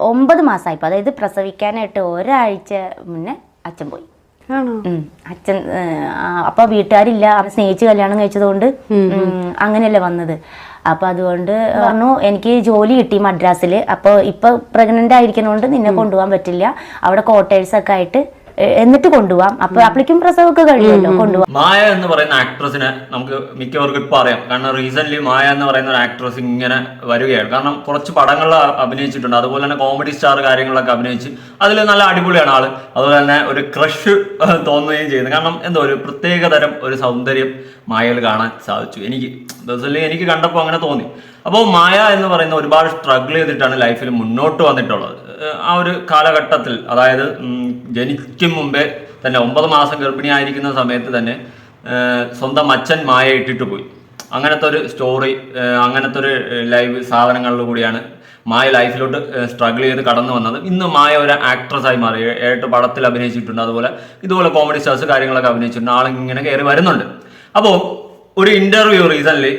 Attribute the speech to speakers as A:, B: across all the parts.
A: ഒമ്പത് മാസമായിപ്പോൾ അതായത് പ്രസവിക്കാനായിട്ട് ഒരാഴ്ച മുന്നേ അച്ഛൻ പോയി. അച്ഛൻ അപ്പൊ വീട്ടുകാരില്ല. അവൻ സ്നേഹിച്ച് കല്യാണം കഴിച്ചതുകൊണ്ട്. അങ്ങനെയല്ലേ വന്നത്. അപ്പൊ അതുകൊണ്ട് പറഞ്ഞു എനിക്ക് ജോലി കിട്ടി മദ്രാസിൽ അപ്പോൾ ഇപ്പൊ പ്രഗ്നന്റ് ആയിരിക്കുന്നതുകൊണ്ട് നിന്നെ കൊണ്ടുപോകാൻ പറ്റില്ല. അവിടെ ക്വാർട്ടേഴ്സ് ഒക്കെ ആയിട്ട് എന്നിട്ട് കൊണ്ടുപോവാം. അപ്പൊ അപ്പോഴേക്കും പ്രസവമൊക്കെ കഴിയുമല്ലോ കൊണ്ടുപോകാം
B: മായ എന്ന് പറയുന്ന ആക്ട്രസിനെ നമുക്ക് മിക്കവർക്കും ഇപ്പൊ അറിയാം. കാരണം റീസെന്റ് മായ എന്ന് പറയുന്ന ഒരു ആക്ട്രസ് ഇങ്ങനെ വരികയാണ്. കാരണം കുറച്ച് പടങ്ങളിൽ അഭിനയിച്ചിട്ടുണ്ട്. അതുപോലെ തന്നെ കോമഡി സ്റ്റാർ കാര്യങ്ങളൊക്കെ അഭിനയിച്ച് അതിൽ നല്ല അടിപൊളിയാണ് ആൾ. അതുപോലെ തന്നെ ഒരു ക്രഷ് തോന്നുകയും ചെയ്യുന്നത് കാരണം എന്തോ ഒരു പ്രത്യേക തരം ഒരു സൗന്ദര്യം മായയിൽ കാണാൻ സാധിച്ചു. എനിക്ക് എനിക്ക് കണ്ടപ്പോൾ അങ്ങനെ തോന്നി. അപ്പോൾ മായ എന്ന് പറയുന്ന ഒരുപാട് സ്ട്രഗിൾ ചെയ്തിട്ടാണ് ലൈഫിൽ മുന്നോട്ട് വന്നിട്ടുള്ളത്. ആ ഒരു കാലഘട്ടത്തിൽ അതായത് ജനിക്കും മുമ്പേ തന്നെ ഒമ്പത് മാസം ഗർഭിണിയായിരിക്കുന്ന സമയത്ത് തന്നെ സ്വന്തം അച്ഛൻ മായ ഇട്ടിട്ട് പോയി. അങ്ങനത്തെ ഒരു സ്റ്റോറി അങ്ങനത്തെ ഒരു ലൈവ് സാധനങ്ങളിൽ കൂടിയാണ് മായ ലൈഫിലോട്ട് സ്ട്രഗിൾ ചെയ്ത് കടന്നു വന്നത്. ഇന്ന് മായ ഒരു ആക്ട്രസ് ആയി മാറി. ഏട്ട് പടത്തിൽ അഭിനയിച്ചിട്ടുണ്ട്. അതുപോലെ ഇതുപോലെ കോമഡി സ്റ്റാർസ് കാര്യങ്ങളൊക്കെ അഭിനയിച്ചിട്ടുണ്ട്. ആളിങ്ങനെ കയറി വരുന്നുണ്ട്. അപ്പോൾ ഒരു ഇന്റർവ്യൂ റീസൺലി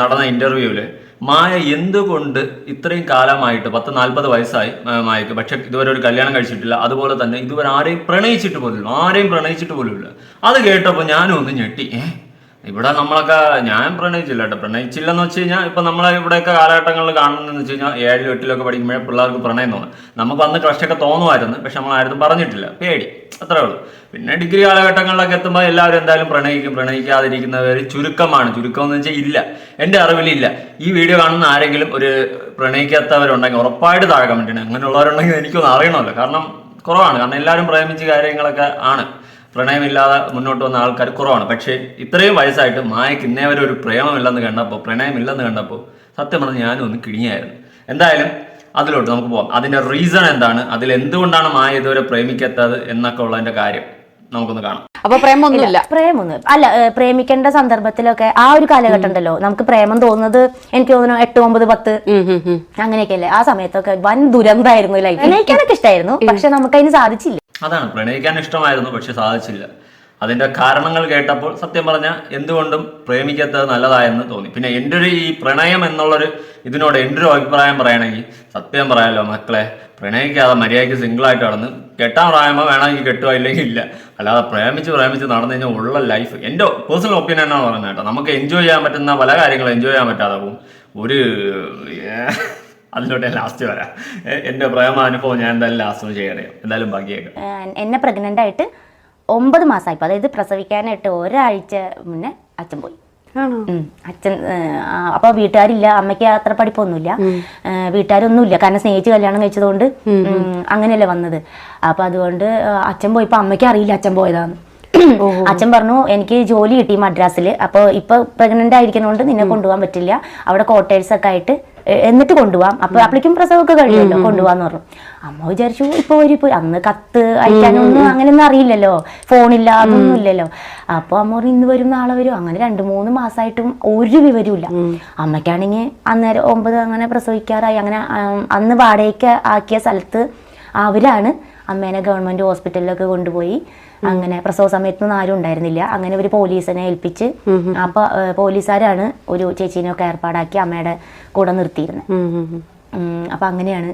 B: നടന്ന ഇന്റർവ്യൂവിൽ മായ എന്തുകൊണ്ട് ഇത്രയും കാലമായിട്ട് പത്ത് നാൽപ്പത് വയസ്സായി മായക്ക്? പക്ഷെ ഇതുവരെ ഒരു കല്യാണം കഴിച്ചിട്ടില്ല. അതുപോലെ തന്നെ ഇതുവരെ ആരെയും പ്രണയിച്ചിട്ട് പോലുമില്ല. ആരെയും പ്രണയിച്ചിട്ട് പോലുമില്ല. അത് കേട്ടപ്പോൾ ഞാനും ഒന്ന് ഞെട്ടി. ഏ ഇവിടെ നമ്മളൊക്കെ ഞാൻ പ്രണയിച്ചില്ല കേട്ടോ. പ്രണയിച്ചില്ലെന്ന് വെച്ച് കഴിഞ്ഞാൽ ഇപ്പൊ നമ്മളെ ഇവിടെയൊക്കെ കാലഘട്ടങ്ങളിൽ കാണുന്നതെന്ന് വെച്ച് കഴിഞ്ഞാൽ ഏഴിലും എട്ടിലൊക്കെ പഠിക്കുമ്പോഴേ പിള്ളേർക്ക് പ്രണയം തോന്നും. നമുക്ക് അന്ന് ക്രഷൊക്കെ തോന്നുമായിരുന്നു പക്ഷെ നമ്മൾ ആരും പറഞ്ഞിട്ടില്ല. പേടി അത്രേ ഉള്ളൂ. പിന്നെ ഡിഗ്രി കാലഘട്ടങ്ങളിലൊക്കെ എത്തുമ്പോൾ എല്ലാവരും എന്തായാലും പ്രണയിക്കും പ്രണയിക്കാതിരിക്കുന്നവർ ചുരുക്കമാണ്. ചുരുക്കം എന്ന് വെച്ചാൽ ഇല്ല എന്റെ അറിവിലില്ല ഈ വീഡിയോ കാണുന്ന ആരെങ്കിലും ഒരു പ്രണയിക്കാത്തവരുണ്ടെങ്കിൽ ഉറപ്പായിട്ട് താഴെ കമന്റ് ചെയ്യണം അങ്ങനെയുള്ളവരുണ്ടെങ്കിൽ എനിക്കൊന്ന് അറിയണമല്ലോ. കാരണം കുറവാണ്. കാരണം എല്ലാവരും പ്രേമിച്ച് കാര്യങ്ങളൊക്കെ ആണ്. പ്രണയമില്ലാതെ മുന്നോട്ട് വന്ന ആൾക്കാർ കുറവാണ്. പക്ഷേ ഇത്രയും വയസ്സായിട്ട് മായക്ക് ഇന്നേ വരെ ഒരു പ്രേമമില്ലെന്ന് കണ്ടപ്പോൾ പ്രണയമില്ലെന്ന് കണ്ടപ്പോൾ സത്യം പറഞ്ഞ് ഞാനും ഒന്ന് കിഴിഞ്ഞായിരുന്നു. എന്തായാലും അതിലോട്ട് നമുക്ക് പോകാം അതിന്റെ റീസൺ എന്താണ്? അതിൽ എന്തുകൊണ്ടാണ് മായ ഇതുവരെ പ്രേമിക്കാത്തത് എന്നൊക്കെ ഉള്ളതിന്റെ കാര്യം നമുക്കൊന്ന് കാണാം.
C: അപ്പൊ പ്രേമൊന്നുമില്ല.
A: പ്രേമൊന്നും അല്ല പ്രേമിക്കേണ്ട സന്ദർഭത്തിലൊക്കെ ആ ഒരു കാലഘട്ടം ഉണ്ടല്ലോ നമുക്ക് പ്രേമം തോന്നുന്നത് എനിക്ക് തോന്നുന്നു എട്ട് ഒമ്പത് പത്ത്
C: അങ്ങനെയൊക്കെ
A: അല്ലേ. ആ സമയത്തൊക്കെ വൻ ദുരന്തമായിരുന്നു ലൈഫ് എനിക്കതൊക്കെ ഇഷ്ടമായിരുന്നു പക്ഷെ നമുക്ക് അതിന് സാധിച്ചില്ല.
B: അതാണ്. പ്രണയിക്കാൻ ഇഷ്ടമായിരുന്നു പക്ഷെ സാധിച്ചില്ല. അതിന്റെ കാരണങ്ങൾ കേട്ടപ്പോൾ സത്യം പറഞ്ഞാൽ എന്തുകൊണ്ടും പ്രേമിക്കാത്തത് നല്ലതായെന്ന് തോന്നി. പിന്നെ എന്റെ ഒരു ഈ പ്രണയം എന്നുള്ളൊരു ഇതിനോട് എന്റെ ഒരു അഭിപ്രായം പറയണമെങ്കിൽ സത്യം പറയാലോ മക്കളെ പ്രണയിക്കാതെ മര്യാദയ്ക്ക് സിംഗിളായിട്ട് നടന്ന് കെട്ടാൻ പ്രായമ്പോൾ വേണമെങ്കിൽ കെട്ടുക ഇല്ലെങ്കിൽ ഇല്ല. അല്ലാതെ പ്രേമിച്ച് പ്രേമിച്ച് നടന്നു കഴിഞ്ഞാൽ ഉള്ള ലൈഫ് എന്റെ പേഴ്സണൽ ഒപ്പീനിയൻ എന്നാണ് പറയുന്നത് കേട്ടോ. നമുക്ക് എൻജോയ് ചെയ്യാൻ പറ്റുന്ന പല കാര്യങ്ങളും എൻജോയ് ചെയ്യാൻ പറ്റാതെ പോകും. ഒരു അതിലോട്ട് ഞാൻ ലാസ്റ്റ് വരാം എന്റെ പ്രേമാനുഭവം ഞാൻ എന്തായാലും ലാസ്റ്റ് ചെയ്യണേ ചെയ്യാം. എന്തായാലും ബാക്കിയേക്കാം
A: എന്നെ പ്രഗ്നന്റ് ആയിട്ട് ഒമ്പത് മാസമായിപ്പോൾ അതായത് പ്രസവിക്കാനായിട്ട് ഒരാഴ്ച മുന്നേ അച്ഛൻ പോയി.
C: ആണോ?
A: അച്ഛൻ അപ്പൊ വീട്ടുകാരില്ല. അമ്മയ്ക്ക് അത്ര പഠിപ്പൊന്നുമില്ല. വീട്ടുകാരൊന്നുമില്ല. കാരണം സ്നേഹിച്ച് കല്യാണം കഴിച്ചതുകൊണ്ട് അങ്ങനെയല്ലേ വന്നത്. അപ്പൊ അതുകൊണ്ട് അച്ഛൻ പോയപ്പോ അമ്മയ്ക്ക് അറിയില്ല അച്ഛൻ പോയതാന്ന്. അച്ഛൻ പറഞ്ഞു എനിക്ക് ജോലി കിട്ടി മദ്രാസിൽ അപ്പോൾ ഇപ്പൊ പ്രഗ്നന്റ് ആയിരിക്കുന്നതുകൊണ്ട് നിന്നെ കൊണ്ടുപോകാൻ പറ്റില്ല. അവിടെ ക്വാർട്ടേഴ്സ് ഒക്കെ ആയിട്ട് എന്നിട്ട് കൊണ്ടുപോകാം അപ്പൊ അപ്പോഴേക്കും പ്രസവമൊക്കെ കഴിയുമല്ലോ. കൊണ്ടുപോകാന്ന് പറഞ്ഞു. അമ്മ വിചാരിച്ചു ഇപ്പൊ ഒരു ഇപ്പൊ അന്ന് കത്ത് അയക്കാനൊന്നും അങ്ങനെയൊന്നും അറിയില്ലല്ലോ. ഫോണില്ല അതൊന്നും ഇല്ലല്ലോ. അപ്പൊ അമ്മ പറഞ്ഞു ഇന്ന് വരും നാളെ വരും. അങ്ങനെ രണ്ട് മൂന്ന് മാസമായിട്ടും ഒരു വിവരമില്ല അമ്മയ്ക്കാണെങ്കിൽ അന്നേരം ഒമ്പത് അങ്ങനെ പ്രസവിക്കാറായി. അങ്ങനെ അന്ന് വാടകയ്ക്ക് ആക്കിയ സ്ഥലത്ത് അവരാണ് അമ്മേനെ ഗവൺമെന്റ് ഹോസ്പിറ്റലിലൊക്കെ കൊണ്ടുപോയി. അങ്ങനെ പ്രസവ സമയത്തൊന്നും ആരും ഉണ്ടായിരുന്നില്ല. അങ്ങനെ ഒരു പോലീസിനെ ഏൽപ്പിച്ച് അപ്പൊ ഏഹ്, പോലീസുകാരാണ് ഒരു ചേച്ചീനൊക്കെ ഏർപ്പാടാക്കി അമ്മയുടെ കൂടെ നിർത്തിയിരുന്നത്. അപ്പൊ അങ്ങനെയാണ്.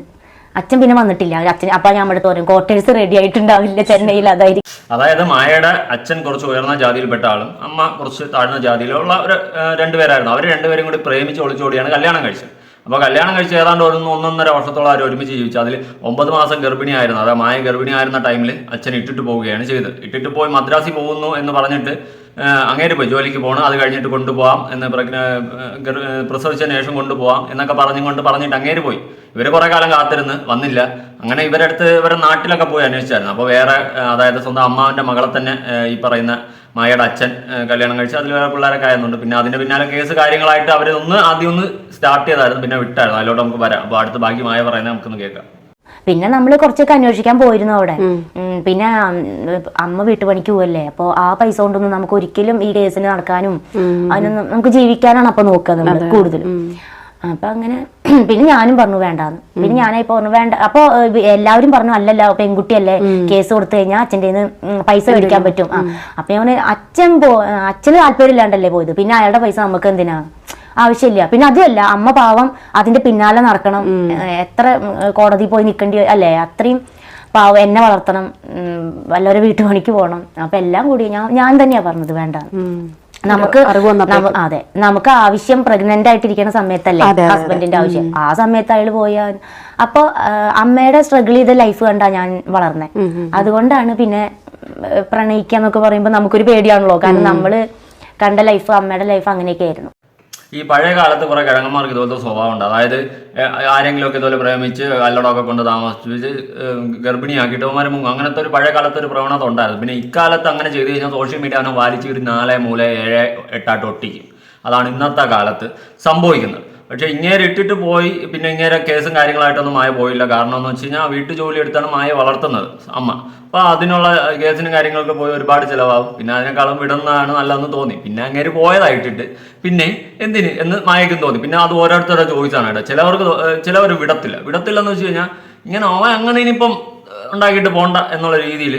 A: അച്ഛൻ പിന്നെ വന്നിട്ടില്ല. അച്ഛൻ അപ്പൊ ഞാൻ അവിടെ തോന്നും ക്വാർട്ടേഴ്സ് റെഡി ആയിട്ടുണ്ടാവില്ല ചെന്നൈയിൽ അതായിരിക്കും.
B: അതായത് മായയുടെ അച്ഛൻ കുറച്ച് ഉയർന്ന ജാതിയിൽപ്പെട്ട ആളും അമ്മ കുറച്ച് താഴ്ന്ന ജാതിയിലുള്ള ഒരു രണ്ടുപേരായിരുന്നു. അവർ രണ്ടുപേരും കൂടി പ്രേമിച്ച് ഒളിച്ചോടിയാണ് കല്യാണം കഴിച്ചത്. അപ്പോൾ കല്യാണം കഴിച്ച് ഏതാണ്ട് ഒരു ഒന്നൊന്നര വർഷത്തോളം അവർ ഒരുമിച്ച് ജീവിച്ചു അതിൽ ഒമ്പത് മാസം ഗർഭിണിയായിരുന്നു. അതായത് മായ ഗർഭിണിയായിരുന്ന ടൈമിൽ അച്ഛൻ ഇട്ടിട്ട് പോവുകയാണ് ചെയ്തത്. ഇട്ടിട്ട് പോയി മദ്രാസിൽ പോകുന്നു എന്ന് പറഞ്ഞിട്ട് അങ്ങേര് പോയി ജോലിക്ക് പോകണം അത് കഴിഞ്ഞിട്ട് കൊണ്ടുപോകാം എന്ന് പ്രസവിച്ച പ്രസവിച്ചതിന് ശേഷം കൊണ്ടുപോകാം എന്നൊക്കെ പറഞ്ഞുകൊണ്ട് പറഞ്ഞിട്ട് അങ്ങേര് പോയി. ഇവർ കുറെ കാലം കാത്തിരുന്ന് വന്നില്ല. അങ്ങനെ ഇവരടുത്ത് ഇവരെ നാട്ടിലൊക്കെ പോയി അന്വേഷിച്ചായിരുന്നു. അപ്പോൾ വേറെ അതായത് സ്വന്തം അമ്മാവിന്റെ മകളെ തന്നെ ഈ പറയുന്ന മായയുടെ അച്ഛൻ കല്യാണം കഴിച്ച് അതിൽ വേറെ പിള്ളേരൊക്കെ ആയിരുന്നുണ്ട് പിന്നെ അതിന്റെ പിന്നാലെ കേസ് കാര്യങ്ങളായിട്ട് അവരൊന്ന് ആദ്യം ഒന്ന് സ്റ്റാർട്ട് ചെയ്തായിരുന്നു. പിന്നെ വിട്ടായിരുന്നു. അതിലോട്ട് നമുക്ക് വരാം. അപ്പോൾ അടുത്ത് ബാക്കി മായ പറയുന്നത് നമുക്കൊന്ന് കേൾക്കാം.
A: പിന്നെ നമ്മൾ കുറച്ചൊക്കെ അന്വേഷിക്കാൻ പോയിരുന്നു അവിടെ. പിന്നെ അമ്മ വീട്ടുപണിക്ക് പോവല്ലേ? അപ്പോൾ ആ പൈസ കൊണ്ടൊന്നും നമുക്ക് ഒരിക്കലും ഈ കേസിന് നടക്കാനും അതിനൊന്നും നമുക്ക് ജീവിക്കാനാണ് അപ്പൊ നോക്കുക നമ്മൾ കൂടുതലും. അപ്പൊ അങ്ങനെ പിന്നെ ഞാനും പറഞ്ഞു വേണ്ടാന്ന്. പിന്നെ ഞാനായിപ്പോ പറഞ്ഞു വേണ്ട. അപ്പൊ എല്ലാവരും പറഞ്ഞു അല്ലല്ല പെൺകുട്ടിയല്ലേ കേസ് കൊടുത്തു കഴിഞ്ഞാൽ അച്ഛന്റെ പൈസ മേടിക്കാൻ പറ്റും. അപ്പൊ ഞാൻ അച്ഛൻ പോ അച്ഛന് താല്പര്യം ഇല്ലാണ്ടല്ലേ പോയത്? പിന്നെ അയാളുടെ പൈസ നമുക്ക് എന്തിനാ? ആവശ്യമില്ല. പിന്നെ അതുമല്ല അമ്മ പാവം അതിന്റെ പിന്നാലെ നടക്കണം. എത്ര കോടതി പോയി നിൽക്കേണ്ടി അല്ലേ? അത്രയും പാവം എന്നെ വളർത്തണം. വല്ലവരെ വീട്ടുപണിക്ക് പോകണം. അപ്പൊ എല്ലാം കൂടി ഞാൻ ഞാൻ തന്നെയാ പറഞ്ഞത് വേണ്ട. നമുക്ക്. അതെ. നമുക്ക് ആവശ്യം പ്രഗ്നന്റ് ആയിട്ടിരിക്കുന്ന സമയത്തല്ലേ? ഹസ്ബൻഡിന്റെ ആവശ്യം. ആ സമയത്ത് അയാൾ പോയാൽ അപ്പൊ അമ്മയുടെ സ്ട്രഗിൾ ചെയ്ത ലൈഫ് കണ്ടാ ഞാൻ വളർന്നെ. അതുകൊണ്ടാണ് പിന്നെ പ്രണയിക്കാന്നൊക്കെ പറയുമ്പോൾ നമുക്കൊരു പേടിയാണല്ലോ. കാരണം നമ്മൾ കണ്ട ലൈഫ് അമ്മയുടെ ലൈഫ് അങ്ങനെയൊക്കെ ആയിരുന്നു.
B: ഈ പഴയ കാലത്ത് കുറെ കിഴങ്ങന്മാർക്ക് ഇതുപോലത്തെ സ്വഭാവം ഉണ്ട് അതായത് ആരെങ്കിലുമൊക്കെ ഇതുപോലെ പ്രേമിച്ച് കല്ലടമൊക്കെ കൊണ്ട് താമസിച്ച് ഏ, ഗർഭിണിയാക്കിയിട്ട് മുങ്ങും. അങ്ങനത്തെ ഒരു പഴയ കാലത്ത് ഒരു പ്രവണത ഉണ്ടായിരുന്നു. പിന്നെ ഇക്കാലത്ത് അങ്ങനെ ചെയ്ത് കഴിഞ്ഞാൽ സോഷ്യൽ മീഡിയ അവനെ വലിച്ച് ഒരു നാല് മൂല ഏഴ് എട്ടായിട്ട് ഒട്ടിക്കും. അതാണ് ഇന്നത്തെ കാലത്ത് സംഭവിക്കുന്നത്. പക്ഷെ ഇങ്ങേരെ ഇട്ടിട്ട് പോയി പിന്നെ ഇങ്ങേരെ കേസും കാര്യങ്ങളായിട്ടൊന്നും മായ പോയില്ല. കാരണം എന്ന് വെച്ച് കഴിഞ്ഞാൽ വീട്ടു ജോലി എടുത്താണ് മായ വളർത്തുന്നത് അമ്മ. അപ്പൊ അതിനുള്ള കേസിനും കാര്യങ്ങളൊക്കെ പോയി ഒരുപാട് ചിലവാകും. പിന്നെ അതിനേക്കാളും വിടുന്നതാണ് നല്ലതെന്ന് തോന്നി. പിന്നെ അങ്ങേര് പോയതായിട്ടിട്ട് പിന്നെ എന്തിന്? എന്ന് മായക്കും തോന്നി. പിന്നെ അത് ഓരോരുത്തരുടെ ചോയ്സാണ് കേട്ടോ. ചിലവർക്ക് ചിലവർ വിടത്തില്ല വിടത്തില്ല. എന്ന് വെച്ച് കഴിഞ്ഞാൽ ഇങ്ങനെ അവൻ അങ്ങനെ ഇനിയിപ്പം ഉണ്ടാക്കിയിട്ട് പോണ്ട എന്നുള്ള രീതിയിൽ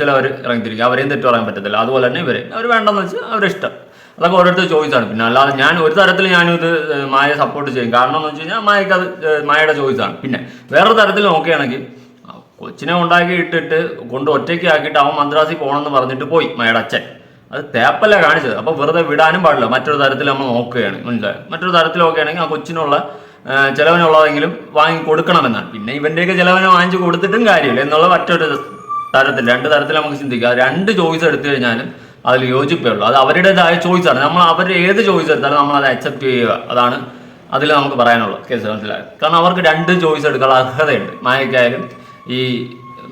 B: ചിലവർ ഇറങ്ങിത്തിരിക്കും. അവരെയും തെറ്റു പറയാൻ പറ്റത്തില്ല. അതുപോലെ തന്നെ ഇവരെ. അവർ വേണ്ടെന്ന് വെച്ചാൽ അവരിഷ്ടം. അതൊക്കെ ഓരോരുത്തർ ചോയ്സാണ് പിന്നെ അല്ലാതെ ഞാൻ ഒരു തരത്തിൽ ഞാനിത് മായയെ സപ്പോർട്ട് ചെയ്യും. കാരണം എന്ന് വെച്ച് കഴിഞ്ഞാൽ മായക്ക് അത് മായയുടെ ചോയ്സാണ്. പിന്നെ വേറൊരു തരത്തിൽ നോക്കുകയാണെങ്കിൽ കൊച്ചിനെ ഉണ്ടാക്കി ഇട്ടിട്ട് കൊണ്ട് ഒറ്റയ്ക്ക് ആക്കിയിട്ട് അവൻ മദ്രാസിൽ പോകണമെന്ന് പറഞ്ഞിട്ട് പോയി മായയുടെ അച്ഛൻ. അത് തേപ്പല്ല കാണിച്ചത്. അപ്പോൾ വെറുതെ വിടാനും പാടില്ല. മറ്റൊരു തരത്തിൽ നമ്മൾ നോക്കുകയാണ്. മനസ്സിലായി? മറ്റൊരു തരത്തിൽ നോക്കുകയാണെങ്കിൽ ആ കൊച്ചിനുള്ള ചിലവിനുള്ളതെങ്കിലും വാങ്ങി കൊടുക്കണമെന്നാണ്. പിന്നെ ഇവന്റെയൊക്കെ ചിലവിനെ വാങ്ങിച്ചു കൊടുത്തിട്ടും കാര്യമില്ല. എന്നുള്ള മറ്റൊരു തരത്തിൽ രണ്ട് തരത്തിൽ നമുക്ക് ചിന്തിക്കാം. രണ്ട് ചോയ്സ് എടുത്തു കഴിഞ്ഞാലും അതിൽ യോജിപ്പേ ഉള്ളൂ അത് അവരുടേതായ ചോയ്സാണ്. നമ്മൾ അവരുടെ ഏത് ചോയ്സ് എടുത്താലും നമ്മൾ അത് അക്സെപ്റ്റ് ചെയ്യുക. അതാണ് അതിൽ നമുക്ക് പറയാനുള്ളത് കേസ് മനസ്സിലായത് കാരണം അവർക്ക് രണ്ട് ചോയ്സ് എടുക്കാനുള്ള അർഹതയുണ്ട്. മായക്കായാലും ഈ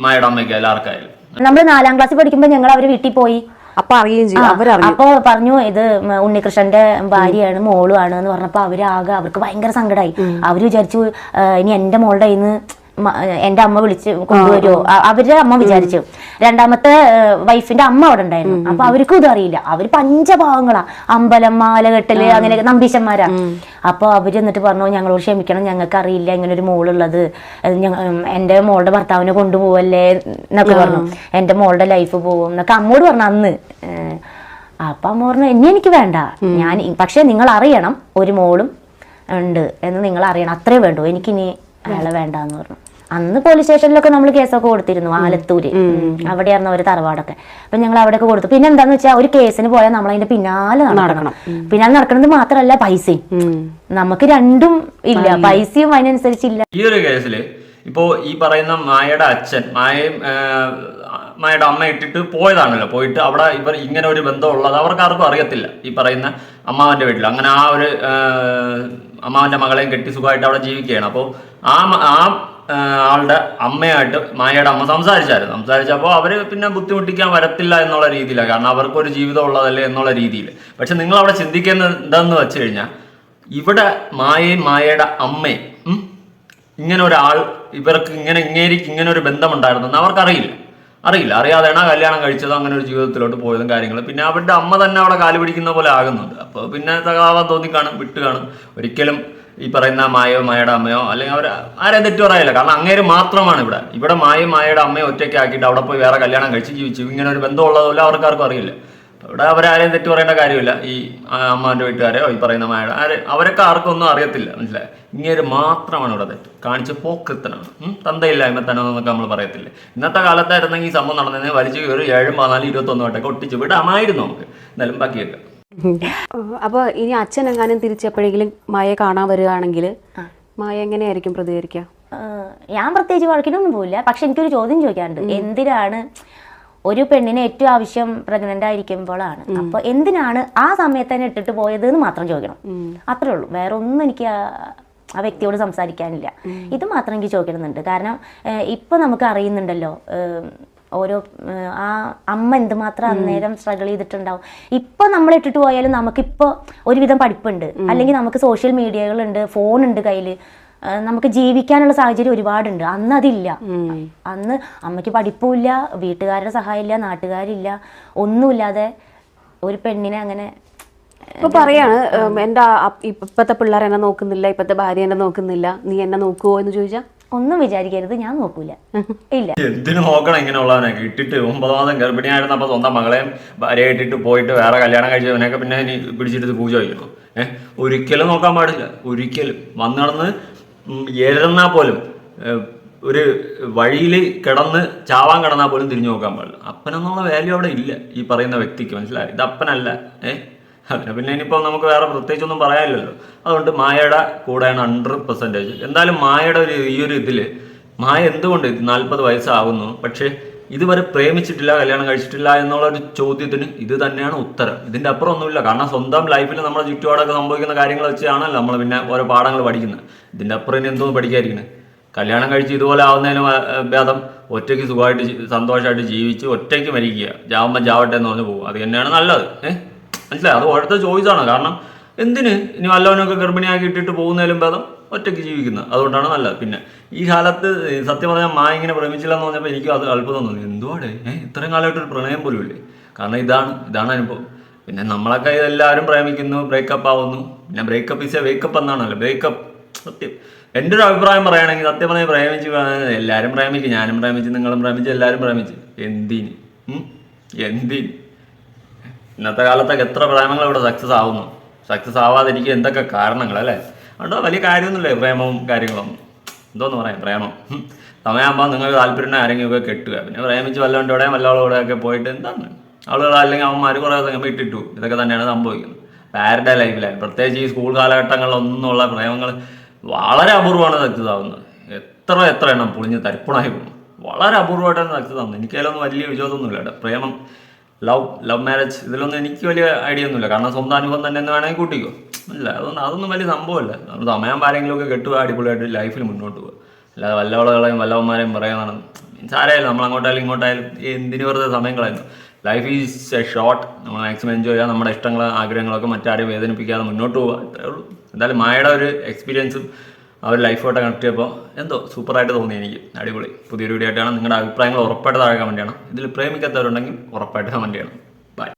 B: മായയുടെ അമ്മയ്ക്കായാലും ആർക്കായാലും.
A: നമ്മൾ നാലാം ക്ലാസ്സിൽ പഠിക്കുമ്പോൾ ഞങ്ങൾ അവർ വീട്ടിൽ പോയി.
C: അപ്പൊ അറിയുകയും ചെയ്യും. അവരറിയും.
A: അപ്പൊ പറഞ്ഞു ഇത് ഉണ്ണികൃഷ്ണന്റെ ഭാര്യയാണ് മോളുമാണ് എന്ന് പറഞ്ഞപ്പോ അവരാകെ ആകെ അവർക്ക് ഭയങ്കര സങ്കടമായി അവർ വിചാരിച്ചു ഇനി എന്റെ മോളുടെ കയ്യിൽ മ- എന്റെ അമ്മ വിളിച്ച് കൊണ്ടുവരുമോ അവരുടെ അമ്മ വിചാരിച്ചു. രണ്ടാമത്തെ വൈഫിന്റെ അമ്മ അവിടെ ഉണ്ടായിരുന്നു. അപ്പൊ അവർക്കും ഇത് അറിയില്ല. അവർ പഞ്ചഭാവങ്ങളാ അമ്പലം മാലകെട്ടൽ അങ്ങനെ നമ്പീശന്മാരാ. അപ്പൊ അവർ എന്നിട്ട് പറഞ്ഞു ഞങ്ങളോട് ക്ഷമിക്കണം. ഞങ്ങൾക്ക് അറിയില്ല ഇങ്ങനെ ഒരു മോളുള്ളത്. എന്റെ മോളുടെ ഭർത്താവിനെ കൊണ്ടുപോവല്ലേ? എന്നൊക്കെ പറഞ്ഞു. എന്റെ മോളുടെ ലൈഫ് പോകും. എന്നൊക്കെ അമ്മോട് പറഞ്ഞു അന്ന്. അപ്പൊ അമ്മ പറഞ്ഞു എന്നെ എനിക്ക് വേണ്ട. ഞാൻ പക്ഷെ നിങ്ങൾ അറിയണം. ഒരു മോളും ഉണ്ട് എന്ന് നിങ്ങൾ അറിയണം. അത്രേ വേണ്ടൂ. എനിക്കിനി അയാളെ വേണ്ടെന്ന് പറഞ്ഞു. അന്ന് പോലീസ് സ്റ്റേഷനിലൊക്കെ നമ്മൾ കേസൊക്കെ കൊടുത്തിരുന്നു ആലത്തൂര്. അവിടെയായിരുന്നു ഒരു തറവാടൊക്കെ. അപ്പൊ ഞങ്ങൾ അവിടെയൊക്കെ കൊടുത്തു. പിന്നെ എന്താന്ന് വെച്ചാൽ ഒരു കേസിന് പോയാൽ നമ്മൾ അതിന്റെ പിന്നാലെ നടക്കണം. പിന്നാലെ നടക്കുന്നത് മാത്രമല്ല പൈസയും. നമുക്ക് രണ്ടും ഇല്ല. പൈസയും. അതിനനുസരിച്ചില്ല.
B: ഈ ഒരു കേസിൽ ഇപ്പോ ഈ പറയുന്ന മായയുടെ അച്ഛൻ മായയും മായയുടെ അമ്മ ഇട്ടിട്ട് പോയതാണല്ലോ. പോയിട്ട് അവിടെ ഇവർ ഇങ്ങനെ ഒരു ബന്ധം ഉള്ളത് അവർക്ക് ആർക്കും അറിയത്തില്ല. ഈ പറയുന്ന അമ്മാവന്റെ വീട്ടിൽ അങ്ങനെ ആ ഒരു അമ്മാവന്റെ മകളെയും കെട്ടി സുഖമായിട്ട് അവിടെ ജീവിക്കുകയാണ്. അപ്പോൾ ആ ആ, ആളുടെ അമ്മയായിട്ട് മായയുടെ അമ്മ സംസാരിച്ചായിരുന്നു. സംസാരിച്ചപ്പോൾ അവർ പിന്നെ ബുദ്ധിമുട്ടിക്കാൻ വരത്തില്ല എന്നുള്ള രീതിയിലാണ് കാരണം അവർക്കൊരു ജീവിതം ഉള്ളതല്ലേ എന്നുള്ള രീതിയിൽ പക്ഷെ നിങ്ങൾ അവിടെ ചിന്തിക്കുന്നത് എന്താന്ന് വെച്ച് കഴിഞ്ഞാൽ ഇവിടെ മായയും മായയുടെ അമ്മയും ഇങ്ങനെ ഒരാൾ ഇവർക്ക് ഇങ്ങനെ ഇങ്ങേരിക്ക് ഇങ്ങനെ ഒരു ബന്ധമുണ്ടായിരുന്നെന്ന് അവർക്കറിയില്ല. അറിയില്ല. അറിയാതെയാണ് കല്യാണം കഴിച്ചത് അങ്ങനെ ഒരു ജീവിതത്തിലോട്ട് പോയതും കാര്യങ്ങൾ പിന്നെ അവരുടെ അമ്മ തന്നെ അവിടെ കാൽ പിടിക്കുന്ന പോലെ ആകുന്നുണ്ട്. അപ്പോൾ പിന്നെ തകാവാൻ തോന്നി കാണും വിട്ട് കാണും. ഒരിക്കലും ഈ പറയുന്ന മായോ മായയുടെ അമ്മയോ അല്ലെങ്കിൽ അവർ ആരെ തെറ്റു പറയാനില്ല കാരണം അങ്ങേര് മാത്രമാണ് ഇവിടെ. ഇവിടെ മായയും മായയുടെ അമ്മയെ ഒറ്റയ്ക്ക് ആക്കിയിട്ട് അവിടെ പോയി വേറെ കല്യാണം കഴിച്ച് ജീവിച്ചു. ഇങ്ങനെ ഒരു ബന്ധമുള്ളതുപോലെ അവർക്കാർക്കും അറിയില്ല. ഇവിടെ അവരാരെയും തെറ്റു പറയേണ്ട കാര്യമില്ല. ഈ അമ്മാന്റെ വീട്ടുകാരെയോ ഈ പറയുന്ന മായയുടെ ആരെ അവരൊക്കെ ആർക്കും ഒന്നും അറിയത്തില്ല. മനസ്സിലായി? ഇങ്ങനെ മാത്രമാണ് ഇവിടെ തെറ്റ്. കാണിച്ച് പോക്കൃത്തനാണ്. തന്തയില്ലായ്മ തന്നെ എന്നൊക്കെ നമ്മൾ പറയത്തില്ല? ഇന്നത്തെ കാലത്തായിരുന്നെങ്കിൽ ഈ സംഭവം നടന്നതിന് വലിച്ചു കയറി ഏഴും പതിനാല് ഇരുപത്തൊന്നും വട്ടൊക്കെ ഒട്ടിച്ച്. വിടാമായിരുന്നു നമുക്ക്. എന്നാലും ബാക്കിയൊക്കെ.
C: അപ്പൊ ഇനി അച്ഛൻ എങ്ങാനും തിരിച്ചെപ്പോഴെങ്കിലും മായയെ കാണാൻ വരികയാണെങ്കിൽ മായ എങ്ങനെയായിരിക്കും പ്രതികരിക്കുക?
A: ഞാൻ പ്രത്യേകിച്ച് വഴക്കിനൊന്നും പോയില്ല പക്ഷെ എനിക്കൊരു ചോദ്യം ചോദിക്കാറുണ്ട് എന്തിനാണ് ഒരു പെണ്ണിന് ഏറ്റവും ആവശ്യം പ്രഗ്നന്റ് ആയിരിക്കുമ്പോഴാണ്? അപ്പൊ എന്തിനാണ് ആ സമയത്ത് തന്നെ ഇട്ടിട്ട് പോയത് എന്ന് മാത്രം ചോദിക്കണം. അത്രേ ഉള്ളൂ. വേറെ ഒന്നും എനിക്ക് ആ- വ്യക്തിയോട് സംസാരിക്കാനില്ല. ഇത് മാത്രം എനിക്ക് ചോദിക്കണമെന്നുണ്ട്. കാരണം ഇപ്പൊ നമുക്ക് അറിയുന്നുണ്ടല്ലോ ഓരോ ആ അമ്മ എന്തുമാത്രം അന്നേരം സ്ട്രഗിൾ ചെയ്തിട്ടുണ്ടാവും. ഇപ്പൊ നമ്മൾ ഇട്ടിട്ട് പോയാലും നമുക്കിപ്പോ ഒരുവിധം പഠിപ്പുണ്ട്. അല്ലെങ്കിൽ നമുക്ക് സോഷ്യൽ മീഡിയകളുണ്ട് ഫോൺ ഉണ്ട് കയ്യിൽ നമുക്ക് ജീവിക്കാനുള്ള സാഹചര്യം ഒരുപാടുണ്ട്. അന്ന് അതില്ല. അന്ന് അമ്മയ്ക്ക് പഠിപ്പുമില്ല വീട്ടുകാരുടെ സഹായമില്ല നാട്ടുകാരില്ല ഒന്നുമില്ലാതെ ഒരു പെണ്ണിനെ അങ്ങനെ
C: ഇപ്പൊ പറയാണ് എന്റെ ഇപ്പത്തെ പിള്ളേർ എന്നെ നോക്കുന്നില്ല ഇപ്പത്തെ ഭാര്യ എന്നെ നോക്കുന്നില്ല നീ എന്നെ നോക്കുവോ എന്ന് ചോദിച്ചാ?
A: ഒന്നും വിചാരിക്കരുത് ഞാൻ നോക്കൂല. ഇല്ല.
B: എന്തിനു നോക്കണം ഇങ്ങനെയുള്ളവനെ? ഇട്ടിട്ട് ഒമ്പത് മാസം ഗർഭിണിയായിരുന്നപ്പോൾ സ്വന്തം മകളെയും ഭാര്യയെ ഇട്ടിട്ട് പോയിട്ട് വേറെ കല്യാണം കഴിച്ചവനൊക്കെ പിന്നെ ഇനി പിടിച്ചിട്ട് പൂജ വയ്ക്കണം ഏഹ് ഒരിക്കലും നോക്കാൻ പാടില്ല. ഒരിക്കലും. വന്നു നടന്ന് എഴുതന്നാ പോലും ഒരു വഴിയിൽ കിടന്ന് ചാവാൻ കിടന്നാൽ പോലും തിരിഞ്ഞു നോക്കാൻ പാടില്ല. അപ്പനെന്നുള്ള വാല്യൂ അവിടെ ഇല്ല. ഈ പറയുന്ന വ്യക്തിക്ക് മനസ്സിലായി? ഇത് അപ്പനല്ല. ഏഹ് അതിന് പിന്നെ ഇനിയിപ്പോൾ നമുക്ക് വേറെ പ്രത്യേകിച്ചൊന്നും പറയാനില്ലല്ലോ. അതുകൊണ്ട് മായയുടെ കൂടെയാണ് ഹൺഡ്രഡ് പെർസെന്റേജ് എന്തായാലും മായയുടെ ഒരു ഈ ഒരു ഇതിൽ മായ എന്തുകൊണ്ട് നാൽപ്പത് വയസ്സാകുന്നു? പക്ഷേ ഇതുവരെ പ്രേമിച്ചിട്ടില്ല കല്യാണം കഴിച്ചിട്ടില്ല എന്നുള്ള ഒരു ചോദ്യത്തിന് ഇത് തന്നെയാണ് ഉത്തരം. ഇതിന്റെ അപ്പുറം ഒന്നുമില്ല കാരണം സ്വന്തം ലൈഫിൽ നമ്മുടെ ചുറ്റുപാടൊക്കെ സംഭവിക്കുന്ന കാര്യങ്ങൾ വെച്ചാണല്ലോ നമ്മൾ പിന്നെ ഓരോ പാഠങ്ങൾ പഠിക്കുന്നത്. ഇതിന്റെ അപ്പുറം ഇനി എന്തോന്ന് പഠിക്കാതിരിക്കുന്നത് കല്യാണം കഴിച്ച് ഇതുപോലെ ആവുന്നതിന് ഭേദം ഒറ്റയ്ക്ക് സുഖമായിട്ട് സന്തോഷമായിട്ട് ജീവിച്ച് ഒറ്റയ്ക്ക് മരിക്കുക. ജാവുമ്പോൾ ജാവട്ടെ എന്ന് പറഞ്ഞ് പോകും അത് തന്നെയാണ് നല്ലത്. ഏഹ് മനസ്സിലായി? അത് ഓരോരുത്തർ ചോയ്സാണ്. കാരണം എന്തിന് ഇനി വല്ലവനൊക്കെ ഗർഭിണിയാക്കി ഇട്ടിട്ട് പോകുന്നതിലും ഭേദം ഒറ്റയ്ക്ക് ജീവിക്കുന്നത്? അതുകൊണ്ടാണ് നല്ലത്. പിന്നെ ഈ കാലത്ത് സത്യം പറഞ്ഞാൽ മായ ഇങ്ങനെ പ്രേമിച്ചില്ല എന്ന് പറഞ്ഞപ്പോൾ എനിക്ക് അത് അത്ഭുതം തോന്നി എന്തുവാടെ? ഏഹ് ഇത്രയും കാലമായിട്ട് ഒരു പ്രണയം പോലും ഇല്ലേ? കാരണം ഇതാണ് ഇതാണ് അനുഭവം. പിന്നെ നമ്മളൊക്കെ എല്ലാവരും പ്രേമിക്കുന്നു ബ്രേക്കപ്പ് ആവുന്നു. പിന്നെ ബ്രേക്കപ്പ് ഈസ് എ വേക്കപ്പ് എന്നാണല്ലോ. ബ്രേക്കപ്പ് സത്യം. എന്റെ ഒരു അഭിപ്രായം പറയുകയാണെങ്കിൽ സത്യം പറഞ്ഞാൽ പ്രേമിച്ച് എല്ലാവരും പ്രേമിക്കും ഞാനും പ്രേമിച്ച് നിങ്ങളും പ്രേമിച്ച് എല്ലാവരും പ്രേമിച്ച്. എന്തിന്? എന്തിന്? ഇന്നത്തെ കാലത്തൊക്കെ എത്ര പ്രേമങ്ങൾ ഇവിടെ സക്സസ് ആവുന്നു. സക്സസ് ആവാതിരിക്കും എന്തൊക്കെ കാരണങ്ങൾ അല്ലേ? അതുകൊണ്ട് വലിയ കാര്യമൊന്നുമില്ലേ പ്രേമവും കാര്യങ്ങളും. എന്തോന്ന് പറയാം പ്രേമം. സമയമാകുമ്പോൾ നിങ്ങൾക്ക് താല്പര്യം ആരെങ്കിലുമൊക്കെ കെട്ടുക. പിന്നെ പ്രേമിച്ച് വല്ലവന്റെ വല്ലവളോടെയൊക്കെ പോയിട്ട് എന്താണ്? ആളുകൾ അല്ലെങ്കിൽ അവന്മാർ കുറേ സമയം ഇട്ടിട്ടു. ഇതൊക്കെ തന്നെയാണ് സംഭവിക്കുന്നത്. പാരന്റെ ലൈഫിൽ പ്രത്യേകിച്ച് ഈ സ്കൂൾ കാലഘട്ടങ്ങളിലൊന്നുമുള്ള പ്രേമങ്ങൾ വളരെ അപൂർവമാണ് സക്സസ് ആവുന്നത്. എത്ര എത്ര എണ്ണം പൊളിഞ്ഞ് തരിപ്പണായി പോകും വളരെ അപൂർവമായിട്ടാണ് സക്സസ് ആവുന്നത്. എനിക്കതിലൊന്നും വലിയ വിശ്വാസമൊന്നുമില്ല കേട്ടോ. പ്രേമം ലവ് ലവ് മാരേജ് ഇതിലൊന്നും എനിക്ക് വലിയ ഐഡിയ ഒന്നുമില്ല. കാരണം സ്വന്തം അനുഭവം തന്നെ എന്ന് വേണമെങ്കിൽ കൂട്ടിക്കോ. ഇല്ല അതൊന്നും അതൊന്നും വലിയ സംഭവമല്ല. നമ്മൾ സമയം ആരെങ്കിലുമൊക്കെ കെട്ടുക അടിപൊളിയായിട്ട് ലൈഫിൽ മുന്നോട്ട് പോകുക അല്ലാതെ വല്ലവളകളെയും വല്ലവന്മാരെയും പറയാനാണ് മീൻസ് ആരായാലും നമ്മൾ അങ്ങോട്ടായാലും ഇങ്ങോട്ടായാലും എന്തിനു വെറുതെ സമയം കളയുന്നു? ലൈഫ് ഈസ് എ ഷോർട്ട് നമ്മൾ മാക്സിമം എൻജോയ് ചെയ്യുക. നമ്മുടെ ഇഷ്ടങ്ങൾ ആഗ്രഹങ്ങളൊക്കെ മറ്റാരെയും വേദനിപ്പിക്കാതെ മുന്നോട്ട് പോവുക. അത്രേ ഉള്ളൂ. എന്തായാലും മായയുടെ ഒരു എക്സ്പീരിയൻസും ആ ഒരു കണക്ട് ചെയ്തപ്പോൾ എന്തോ സൂപ്പറായിട്ട് തോന്നി എനിക്ക്. അടിപൊളി. പുതിയൊരു വീഡിയോ ആയിട്ടാണ് നിങ്ങളുടെ അഭിപ്രായങ്ങൾ ഉറപ്പായിട്ട് താഴെ കമന്റ് ചെയ്യണം. ഇതിൽ പ്രേമിക്കാത്തവരുണ്ടെങ്കിൽ ഉറപ്പായിട്ട് കമന്റ് ചെയ്യണം.